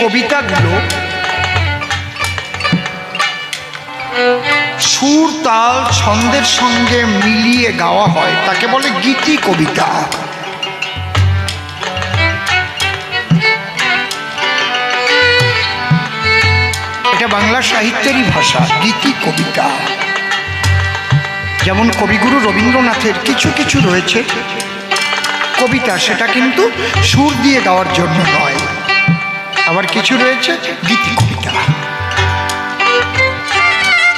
কবিতাগুলো সুর, তাল, ছন্দের সঙ্গে মিলিয়ে গাওয়া হয়। তাকে বলে গীতি কবিতা। এটা বাংলা সাহিত্যেরই ভাষা, গীতি কবিতা। যেমন কবিগুরু রবীন্দ্রনাথের কিছু কিছু রয়েছে। কবিতা সেটা কিন্তু সুর দিয়ে গাওয়ার জন্য নয়। আবার কিছু রয়েছে? গীতি কবিতা।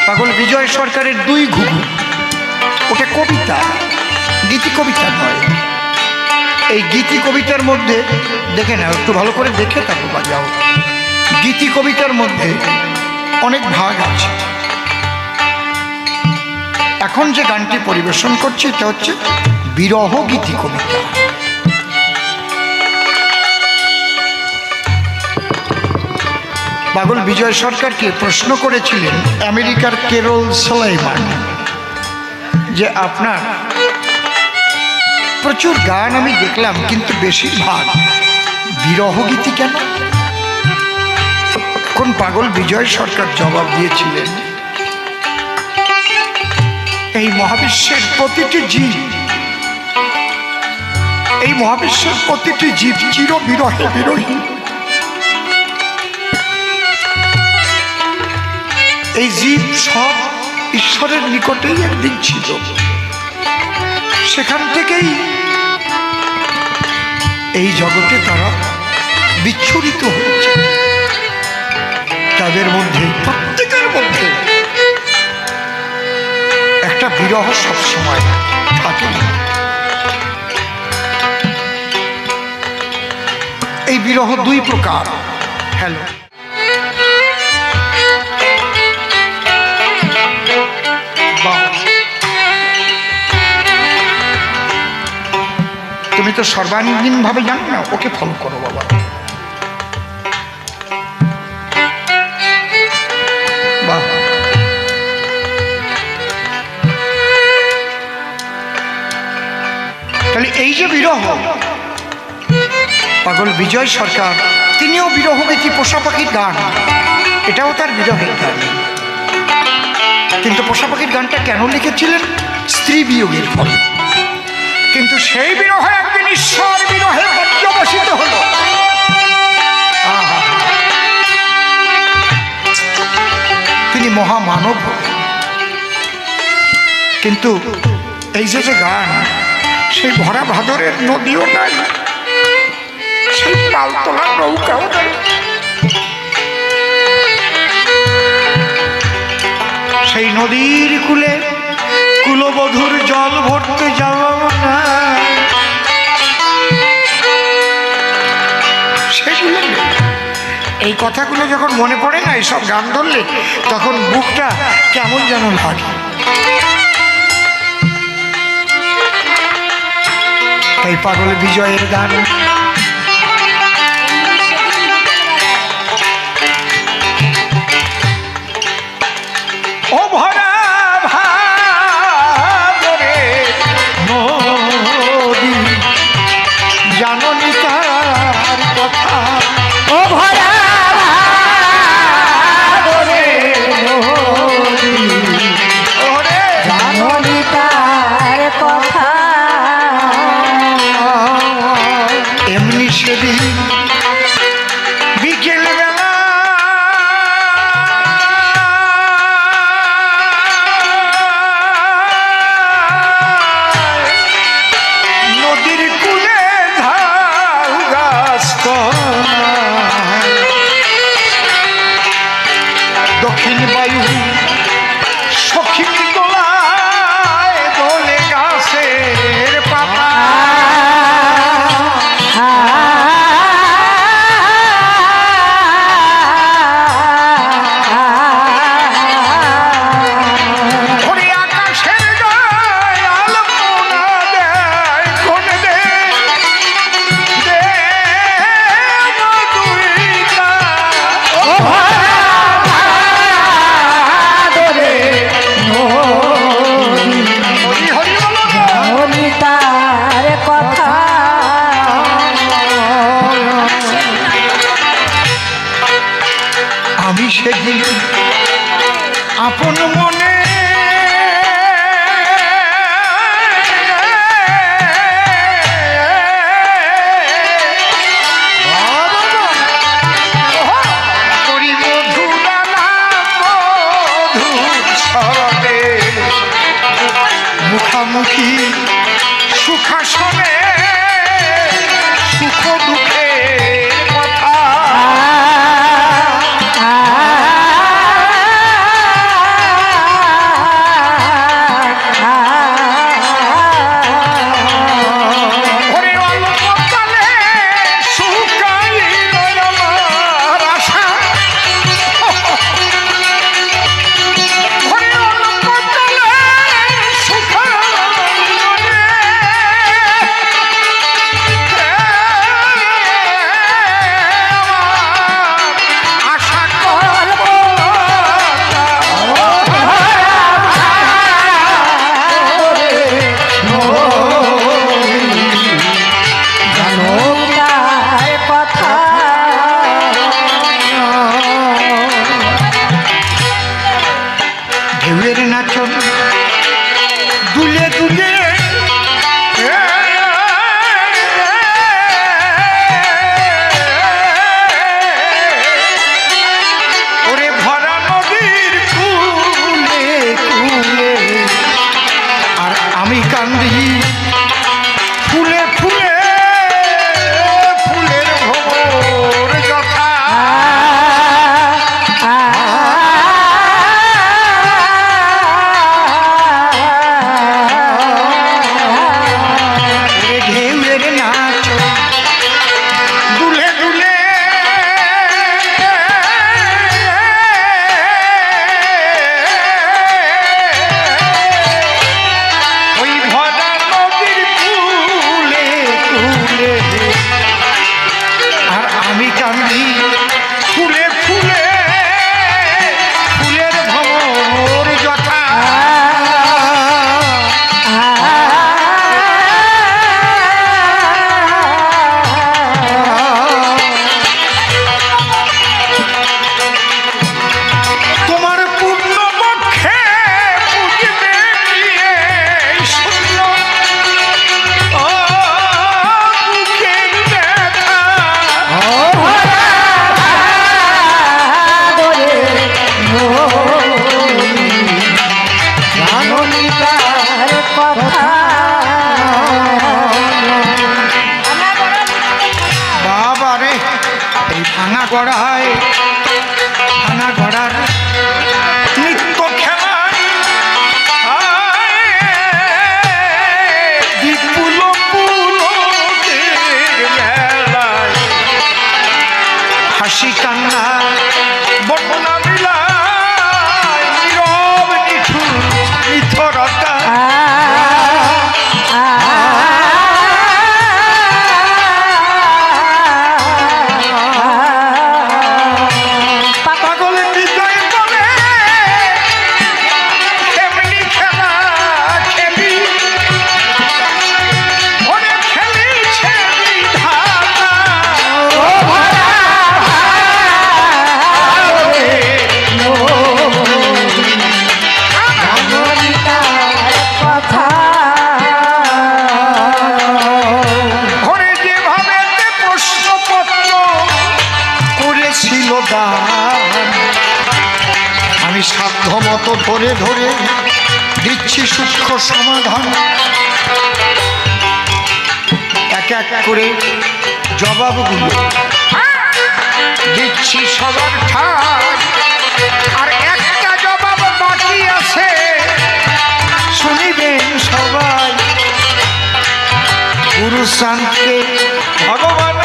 পাগল বিজয় সরকারের দুই ঘুঘু। ওটা কবিতা, গীতি কবিতা নয়। এই গীতি কবিতার মধ্যে, দেখে নাও, একটু ভালো করে দেখে তারপর বাজাও। গীতি কবিতার মধ্যে অনেক ভাগ আছে। এখন যে গানটি পরিবেশন করছি, এটা হচ্ছে বিরহ গীতি কবিতা। পাগল বিজয় সরকারকে প্রশ্ন করেছিলেন আমেরিকার কেরল সালাইমান যে আপনার প্রচুর গান আমি দেখলাম, কিন্তু বেশিরভাগ বিরহ গীতি কেন? এখন পাগল বিজয় সরকার জবাব দিয়েছিলেন? এই মহাবিশ্বের প্রতিটি জীব, এই মহাবিশ্বের প্রতিটি জীব চির বিরহে বিরহী। এই জীব সব ঈশ্বরের নিকটেই একদিন ছিল। সেখান থেকেই এই জগতে তারা বিচ্ছুরিত হয়েছে। তাদের মধ্যে, প্রত্যেকের মধ্যে একটা বিরহ সবসময় থাকে এই বিরহ দুই প্রকার। হ্যালো। তুমি তো সর্বাঙ্গীন ভাবে জানো না, ওকে ফলো করো বাবা। তাহলে এই যে বিরহ, পাগল বিজয় সরকার, তিনিও বিরহ গীতি পোষা পাখির গান। এটাও তার বিরহের গান। কিন্তু পোষা পাখির গানটা কেন লিখেছিলেন? স্ত্রী বিয়োগের ফলে। কিন্তু সেই বিরহ একদিন ঈশ্বর বিরহে পর্যবসিত হল! তিনি মহামানব। কিন্তু এই যে যে গান, সেই ভরা ভাদরের নদীও নাই সেই পালতোলা নৌকাও নাই সেই নদীর কুলে কুলবধুর জল ভরতে যাওয়া না সেগুলো এই কথাগুলো যখন মনে পড়ে না, এইসব গান ধরলে, তখন বুকটা কেমন যেন লাগে। তাই পাগল বিজয়ের গান। ও মুখী সুখাস ধরে ধরে দিচ্ছি সূক্ষ্ম সমাধান। এক এক করে জবাবগুলো দিচ্ছি সবার ঠাক আর একটা জবাব বাকি আছে। শুনিবেন সবাই। গুরু শান্তি ভগবান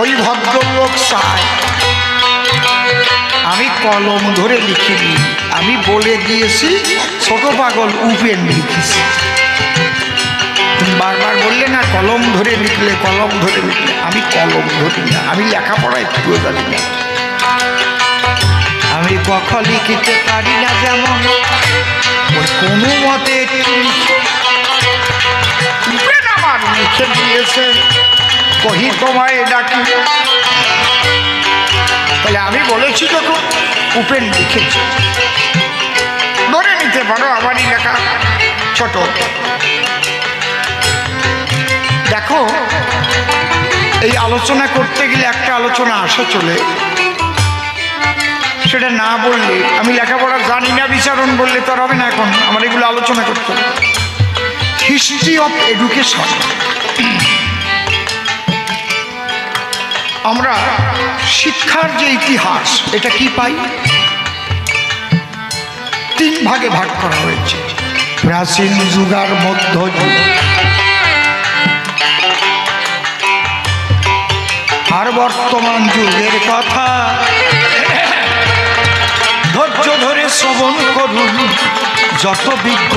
ওই ভদ্রলোক চায় আমি কলম ধরে লিখিনি, আমি বলে দিয়েছি, ছোট পাগল উপেন লিখেছি। বারবার বললে না, কলম ধরে লিখলে, কলম ধরে লিখলে। আমি কলম ধরি না, আমি লেখাপড়ায় পুরো জানি না। আমি কখ লিখিতে পারি না যেমন কোনো মতে লিখে দিয়েছেন। কহি তোমায় ডাকি। তাহলে আমি বলেছি যখন উপেন লিখেছে। ধরে নিতে পারো আমারই লেখা ছোট। দেখো, এই আলোচনা করতে গেলে একটা আলোচনা আসা চলে। সেটা না বললে, আমি লেখাপড়া জানি না, বিচারণ বললে তো হবে না এখন। আমার এগুলো আলোচনা করতে হবে। হিস্ট্রি অফ এডুকেশন আমরা শিক্ষার যে ইতিহাস, এটা কি পাই? তিন ভাগে ভাগ করা হয়েছে। প্রাচীন যুগার মধ্যযুগ আর বর্তমান যুগের কথা। ধৈর্য ধরে শ্রবণ করুন, যত বিজ্ঞ।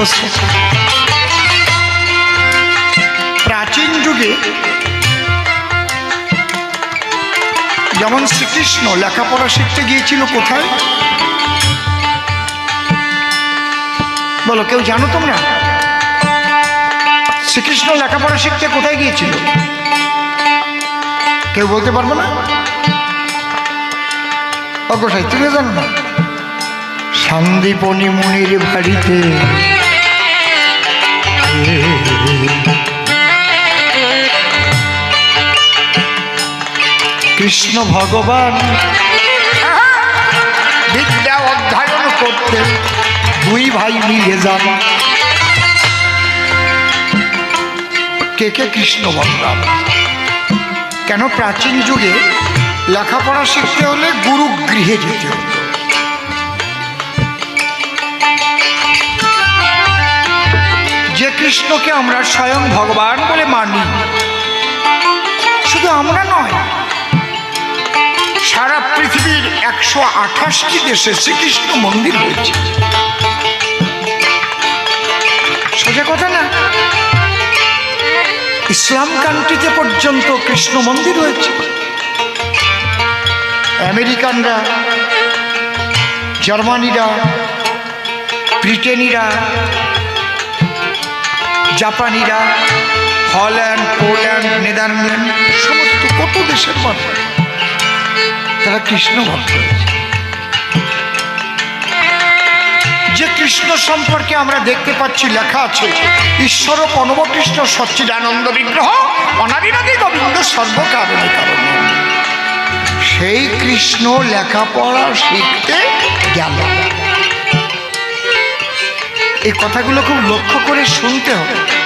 প্রাচীন যুগে যেমন শ্রীকৃষ্ণ লেখাপড়া শিখতে গিয়েছিল কোথায়? বলো, কেউ জানো তোমরা? শ্রীকৃষ্ণ লেখাপড়া শিখতে কোথায় গিয়েছিল? কেউ বলতে পারব না? অগ্রসাই তুমি জানো না। সন্দীপনী মুনির বাড়িতে। কৃষ্ণ ভগবান বিদ্যা অধ্যয়ন করতে দুই ভাই মিলে যান। কে কে কৃষ্ণ বলরাম কেন প্রাচীন যুগে লেখাপড়া শিখতে হলে গুরু গৃহে যেতে হতো? যে কৃষ্ণকে আমরা স্বয়ং ভগবান বলে মানি, শুধু আমরা নয় সারা পৃথিবীর একশো আঠাশটি দেশে শ্রীকৃষ্ণ মন্দির রয়েছে সোজা কথা না? ইসলাম কান্ট্রিতে পর্যন্ত কৃষ্ণ মন্দির রয়েছে আমেরিকানরা, জার্মানিরা, ব্রিটেনিরা, জাপানিরা, হল্যান্ড, পোল্যান্ড, নেদারল্যান্ড, সমস্ত কত দেশের মানুষ। তারা কৃষ্ণ ভক্ত। যে কৃষ্ণ সম্পর্কে আমরা দেখতে পাচ্ছি লেখা আছে, ঈশ্বর পনবকৃষ্ণ সচ্চিদানন্দ বিগ্রহ অনাদিনাদি গোবিন্দ সর্বকারণে কারণ। সেই কৃষ্ণ লেখাপড়া শিখতে গেল। এই কথাগুলো খুব লক্ষ্য করে শুনতে হবে।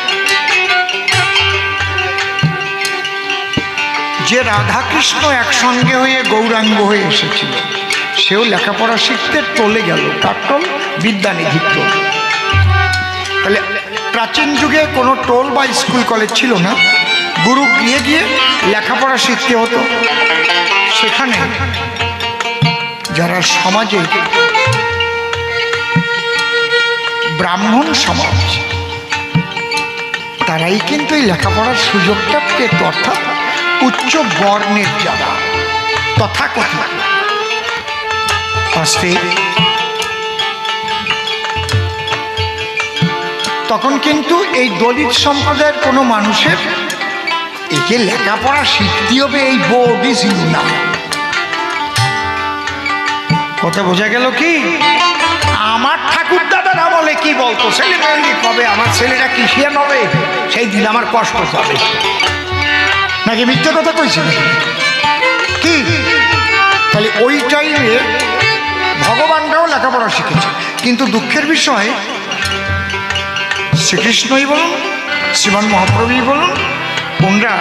যে রাধাকৃষ্ণ একসঙ্গে হয়ে গৌরাঙ্গ হয়ে এসেছিল, সেও লেখাপড়া শিখতে টলে গেল, তার টোল বিদ্যানিধির টোল তাহলে প্রাচীন যুগে কোনো টোল বা স্কুল কলেজ ছিল না, গুরু গিয়ে গিয়ে লেখাপড়া শিখতে হতো। সেখানে যারা সমাজে ব্রাহ্মণ সমাজ, তারাই কিন্তু এই লেখাপড়ার সুযোগটা পেত, অর্থাৎ উচ্চ বর্ণের যারা তথাকথিত। ফার্স্টে তখন কিন্তু এই দলিত সম্প্রদায়ের কোনো মানুষের একে লেখাপড়া শিখতে হবে এই বোর্ডই ছিল না। কথা বোঝা গেল কি? আমার ঠাকুর দাদারা বলে কি বলতো? ছেলে কবে? আমার ছেলেরা কিসিয়া নবে? সেই দিন আমার কষ্ট হবে। নাকি মিথ্যে কথা কইছি? কি? তাহলে ওই টাইমে ভগবানরাও লেখাপড়া শিখেছে। কিন্তু দুঃখের বিষয়, শ্রীকৃষ্ণই বলুন, শ্রীমান মহাপ্রভুই বলুন, ওনরা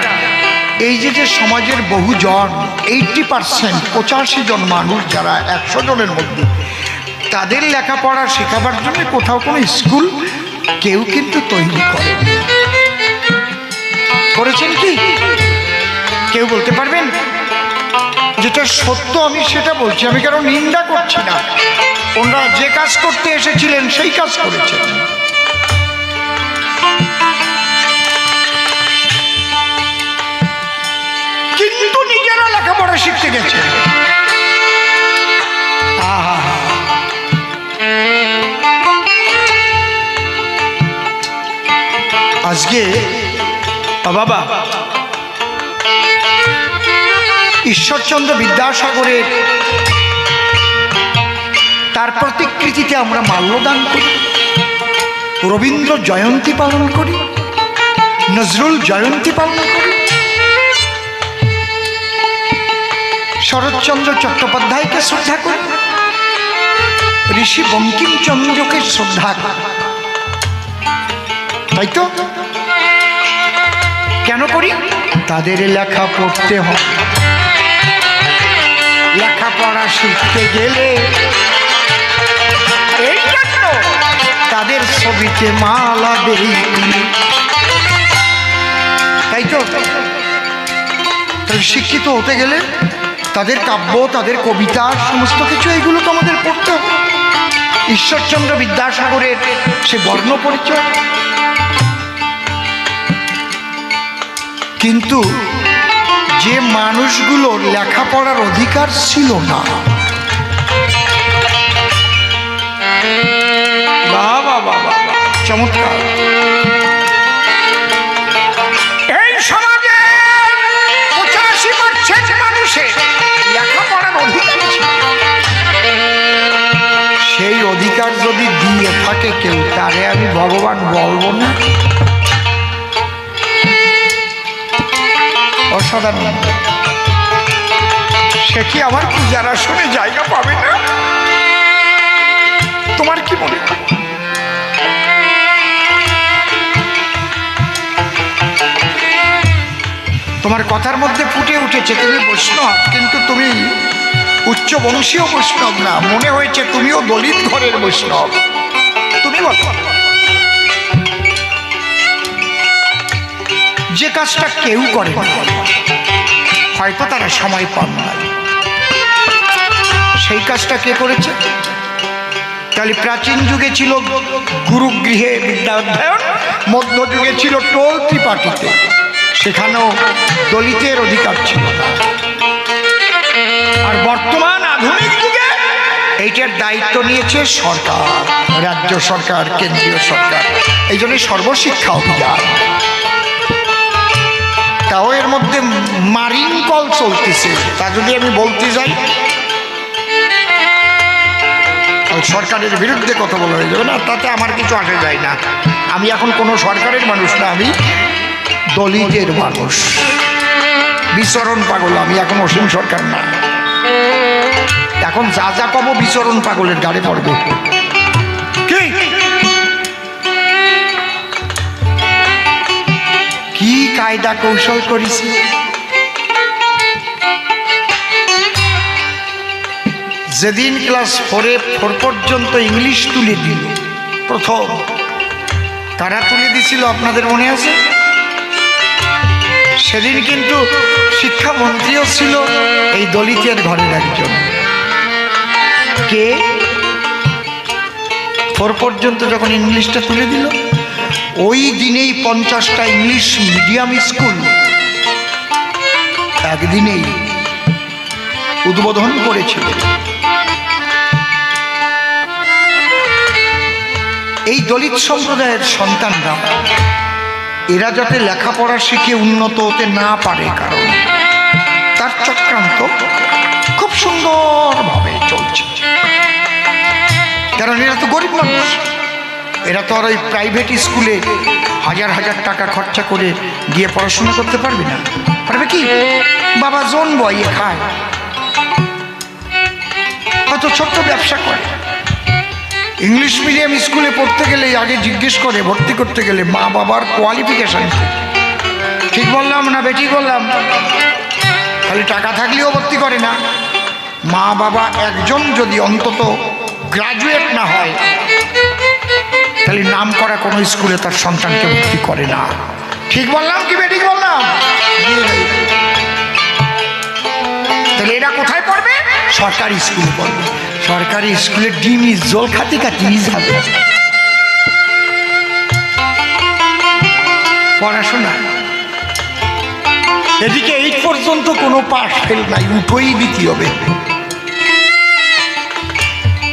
এই যে যে সমাজের বহুজন এইটটি পার্সেন্ট পঁচাশি জন মানুষ যারা একশো জনের মধ্যে, তাদের লেখাপড়া শেখাবার জন্য কোথাও কোনো স্কুল কেউ কিন্তু তৈরি করে করেছেন কি? কেউ বলতে পারবেন? যেটা সত্য আমি সেটা বলছি। আমি কারও নিন্দা করছি না। ওনারা যে কাজ করতে এসেছিলেন, সেই কাজ করেছেন। কিন্তু নিজেরা লেখাপড়া শিখতে গেছে আজকে বাবা ঈশ্বরচন্দ্র বিদ্যাসাগরের তার প্রতিকৃতিতে আমরা মাল্যদান করি। রবীন্দ্র জয়ন্তী পালন করি। নজরুল জয়ন্তী পালন করি। শরৎচন্দ্র চট্টোপাধ্যায়কে শ্রদ্ধা করি। ঋষি বঙ্কিমচন্দ্রকে শ্রদ্ধা করি। তাই তো? কেন করি? তাদের লেখা পড়তে হয় লেখাপড়া শিখতে গেলে এই জন্য তাদের ছবিতে মালা দেই। তাই তো? শিক্ষিত হতে গেলে তাদের কাব্য তাদের কবিতা সমস্ত কিছু এগুলো তো আমাদের পড়তে হবে। ঈশ্বরচন্দ্র বিদ্যাসাগরের সে বর্ণ পরিচয়। কিন্তু যে মানুষগুলোর লেখাপড়ার অধিকার ছিল না। চমৎকার। সেই অধিকার যদি দিয়ে থাকে কেউ, তারে আমি ভগবান বলব না। অসাধারণ সে কি আমার পূজার আসনে জায়গা পাবে না? তোমার কি মনে তোমার কথার মধ্যে ফুটে উঠেছে, তুমি বৈষ্ণব, কিন্তু তুমি উচ্চ বংশীয় বৈষ্ণব না। মনে হয়েছে তুমিও দলিত ঘরের বৈষ্ণব। তুমি বলো। কাজটা কেউ করে হয়তো তারা সময় পান না। সেই কাজটা কে করেছে? তাহলে প্রাচীন যুগে ছিল গুরুগৃহে বিদ্যা মধ্যযুগে ছিল টোল ত্রিপাঠীতে। সেখানেও দলিতের অধিকার ছিল আর বর্তমান আধুনিক যুগে এইটার দায়িত্ব নিয়েছে সরকার, রাজ্য সরকার, কেন্দ্রীয় সরকার। এই জন্য সর্বশিক্ষা অভিযান। তাও এর মধ্যে মারিন কল চলতেছে। তা যদি আমি বলতে যাই সরকারের বিরুদ্ধে কথা বলা হয়ে যাবে না, তাতে আমার কিছু আসে যায় না। আমি এখন কোনো সরকারের মানুষ না, আমি দলিতের মানুষ। বিচরণ পাগল, আমি এখন অসীম সরকার না। এখন যা যা কব বিচরণ পাগলের গাড়ি পড়বে। কায়দা কৌশল করেছি। যেদিন ক্লাস ফোরে ফোর পর্যন্ত ইংলিশ তুলে দিল, প্রথম, তারা তুলে দিছিল, আপনাদের মনে আছে? সেদিন কিন্তু শিক্ষামন্ত্রীও ছিল এই দলিতের ঘরের একজন। কে? ফোর পর্যন্ত যখন ইংলিশটা তুলে দিল ওই দিনেই পঞ্চাশটা ইংলিশ মিডিয়াম স্কুল। একদিনেই উদ্বোধন করেছিল। এই দলিত সম্প্রদায়ের সন্তানরা, এরা যাতে লেখাপড়া শিখে উন্নত হতে না পারে কারণ তার চক্রান্ত খুব সুন্দরভাবে চলছে। কারণ এরা তো গরিব মানুষ। এরা তো আর ওই প্রাইভেট স্কুলে হাজার হাজার টাকা খরচা করে গিয়ে পড়াশোনা করতে পারবে না। পারবে কি? বাবা জোন বয়ে খায়। হয়তো ছোট্ট ব্যবসা করে। ইংলিশ মিডিয়াম স্কুলে পড়তে গেলে আগে জিজ্ঞেস করে, ভর্তি করতে গেলে মা বাবার কোয়ালিফিকেশন ঠিক বললাম না বেটি বললাম? খালি টাকা থাকলেও ভর্তি করে না। মা বাবা একজন যদি অন্তত গ্রাজুয়েট না হয় তাহলে নাম করা কোনো স্কুলে তার সন্তানকে ভর্তি করে না। ঠিক বললাম কি বেটি বললাম? তাহলে এরা কোথায় পড়বে? সরকারি স্কুলে পড়বে। সরকারি স্কুলে ডিম জল খাতে খাতেই যাবে পড়াশোনা। এদিকে এইট পর্যন্ত কোনো পাস ফেল নাই, উঠোই দিতে হবে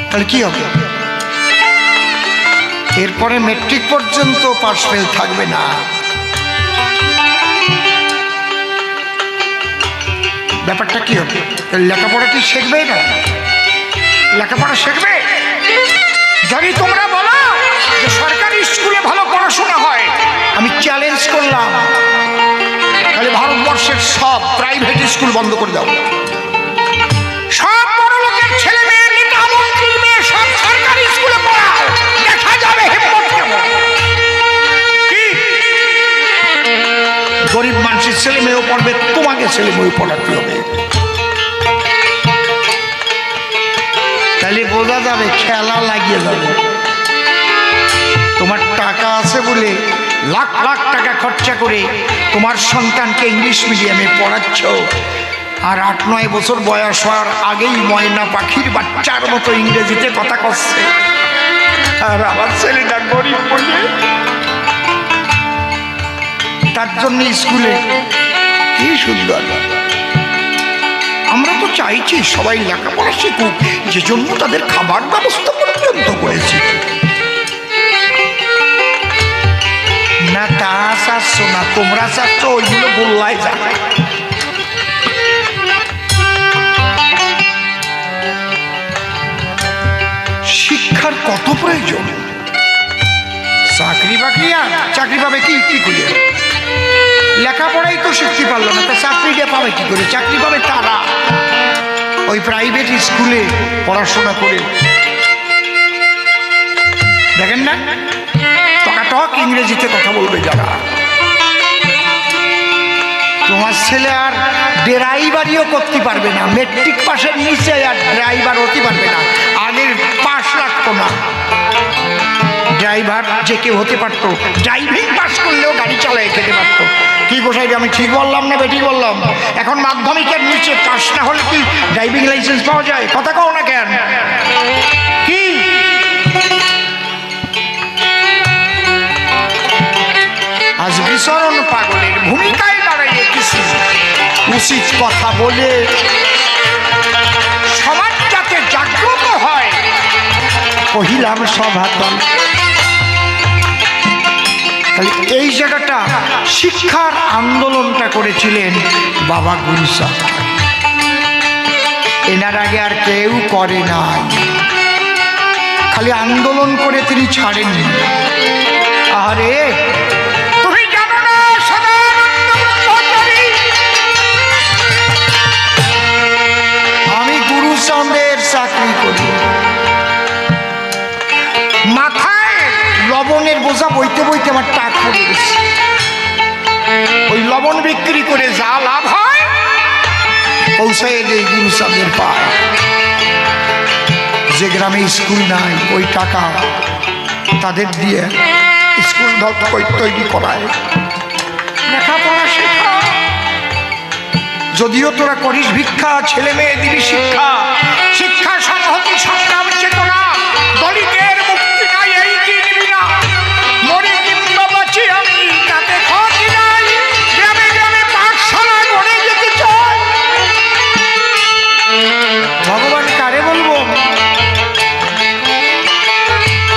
তাহলে কি হবে? এরপরে মেট্রিক পর্যন্ত পাস ফেল থাকবে না। ব্যাপারটা কি হবে? লেখাপড়া কি শিখবে না? লেখাপড়া শিখবে? জানি তোমরা বলো যে সরকারি স্কুলে ভালো পড়াশোনা হয়, আমি চ্যালেঞ্জ করলাম। তাহলে ভারতবর্ষের সব প্রাইভেট স্কুল বন্ধ করে দাও। ছেলে মেয়েও পড়াতে হবে। তাহলে বোঝা যাবে খেলা লাগিয়ে যাবে। তোমার টাকা আছে বলে লাখ লাখ টাকা খরচা করে তোমার সন্তানকে ইংলিশ মিডিয়ামে পড়াচ্ছ। আর আট নয় বছর বয়স হওয়ার আগেই ময়না পাখির বাচ্চার মতো ইংরেজিতে কথা করছে আর আমার ছেলেটা গরিব বলে তার জন্য স্কুলে কি সুন্দর। আমরা তো চাইছি সবাই লেখাপড়া শিখুক, যে জন্য তাদের খাবার ব্যবস্থা পর্যন্ত করেছি। না তা চাচ্ছ না তোমরা চাচ্ছ ওইগুলো বললাই যা শিক্ষার কত প্রয়োজন? চাকরি বাকরি চাকরি পাবে কি? কি করে লেখাপড়াই তো শিখতে পারল না, তা চাকরিটা পাবে কি করে? চাকরি পাবে তারা। ওই প্রাইভেট স্কুলে পড়াশোনা করে। দেখেন না? টকাটক ইংরেজিতে কথা বলবে যারা। তোমার ছেলে আর ড্রাইভারিও করতে পারবে না। মেট্রিক পাশের নিচে আর ড্রাইভার হতে পারবে না। আগের পাশ রাখতো না। ড্রাইভার যে কেউ হতে পারতো। ড্রাইভিং পাস করলেও গাড়ি চালায় খেতে পারতো। কি গোসাই আমি ঠিক বললাম না বেঠিক বললাম। এখন মাধ্যমিকের নিচে পাস না হলে কি ড্রাইভিং লাইসেন্স পাওয়া যায়? কথা কও না কেন? কি? আজ বিচরণ পাগলের ভূমিকায় দাঁড়াইয়ে কিছু উচিত কথা বলে সমাজ যাতে জাগ্রত হয়, কহিলাম সভাতল এই জায়গাটা শিক্ষার আন্দোলনটা করেছিলেন বাবা গুরু সাহেব এনার আগে আর কেউ করে নাই। খালি আন্দোলন করে তিনি ছাড়েননি। আরে বোঝা বইতে বইতে আমার টাক পড়ে গেছে। ওই লবণ বিক্রি করে যা লাভ হয়, পৌঁছায় দেয় গুরুচাঁদের পায় যে গ্রামে স্কুল নাই, ওই টাকা তাদের দিয়ে স্কুল ধর তৈরি করায়। লেখাপড়া শেখা। যদিও তোরা করিস ভিক্ষা, ছেলে মেয়ে দিবি শিক্ষা শিক্ষা সংহতি সংগ্রাম চেতনা দলিতের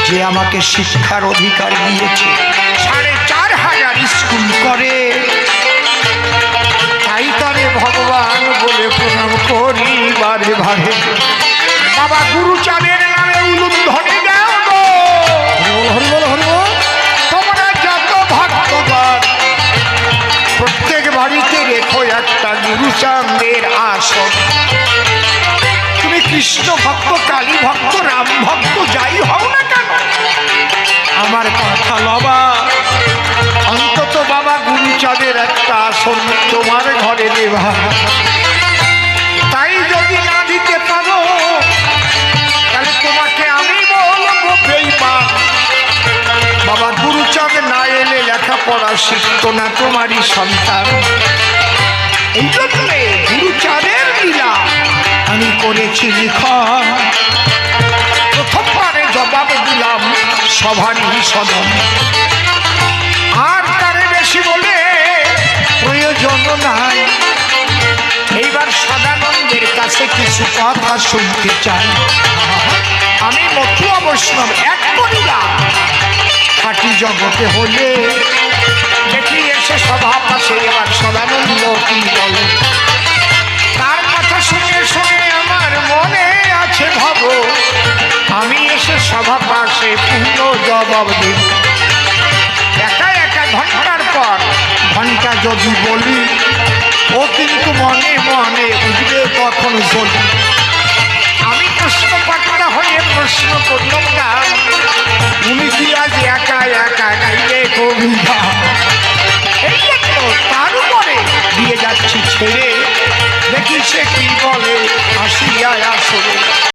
যে আমাকে শিক্ষার অধিকার দিয়েছে। সাড়ে চার হাজার স্কুল করে। তাই তারে ভগবান বলে প্রণাম করি, বারে বারে। বাবা গুরুচাঁদের নামে ভক্তগণ, প্রত্যেক বাড়িতে রেখো একটা গুরুচাঁদের আসন। কৃষ্ণ ভক্ত, কালী ভক্ত, রাম ভক্ত, যাই হও না কেন? আমার কথা লবা। অন্তত বাবা গুরুচাঁদের একটা আসন তোমার ঘরে দেবা। তাই যদি না দিতে পারো, তাহলে তোমাকে আমি বলব বাবা গুরুচাঁদ না এলে লেখাপড়া শিখত না তোমারই সন্তান। এই জন্যে গুরুচাঁদের লীলা আমি করেছি লিখন প্রথমবারে জবাব দিলাম সভারই সদন। আর তারে বেশি বলে প্রয়োজন নাই। এইবার সদানন্দের কাছে কিছু কথা শুনতে চাই। আমি মতুয়া বৈষ্ণব, এক করিলাম খাটি জগতে হলে দেখি এসে সভা পাশে এবার সদানন্দ কি বলে? বিষয়ে আমার মনে আছে ভাব। আমি এসে সভা পাশে পূর্ণ জবাব দেব একা একা ঘণ্টার পর ঘণ্টা যদি বলি, ও কিন্তু মনে মনে উঠবে কখন বলি আমি প্রশ্ন পাঠা হয়ে প্রশ্ন করলাম না তুমি কি আজ একা একা গাইলে কবিতা? এই তার উপরে দিয়ে যাচ্ছি ছেড়ে। দেখি সে কি বলে আসিয়া আসলে।